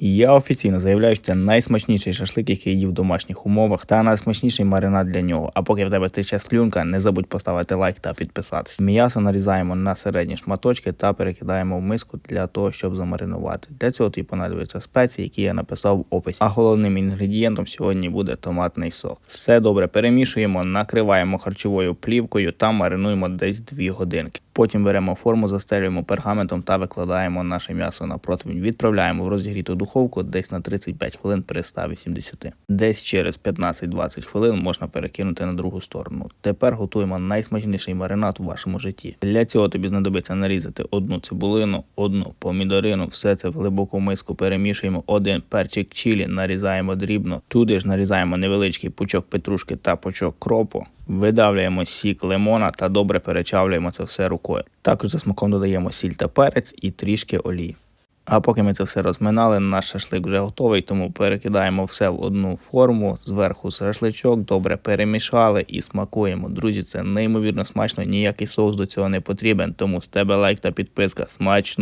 Я офіційно заявляю, що це найсмачніший шашлик, який їв в домашніх умовах, та найсмачніший маринад для нього. А поки в тебе тече слюнка, не забудь поставити лайк та підписатись. М'ясо нарізаємо на середні шматочки та перекидаємо в миску для того, щоб замаринувати. Для цього тобі понадобляться спеції, які я написав в описі. А головним інгредієнтом сьогодні буде томатний сок. Все добре перемішуємо, накриваємо харчовою плівкою та маринуємо десь 2 годинки. Потім беремо форму, застелюємо пергаментом та викладаємо наше м'ясо на противень. Відправляємо в розігріту духовку десь на 35 хвилин при 180. Десь через 15-20 хвилин можна перекинути на другу сторону. Тепер готуємо найсмачніший маринад у вашому житті. Для цього тобі знадобиться нарізати одну цибулину, одну помідорину, все це в глибоку миску перемішуємо. Один перчик чилі нарізаємо дрібно. Туди ж нарізаємо невеличкий пучок петрушки та пучок кропу. Видавлюємо сік лимона та добре перечавлюємо це все рукою. Також за смаком додаємо сіль та перець і трішки олії. А поки ми це все розминали, наш шашлик вже готовий, тому перекидаємо все в одну форму, зверху шашличок, добре перемішали і смакуємо. Друзі, це неймовірно смачно, ніякий соус до цього не потрібен, тому з тебе лайк та підписка. Смачно!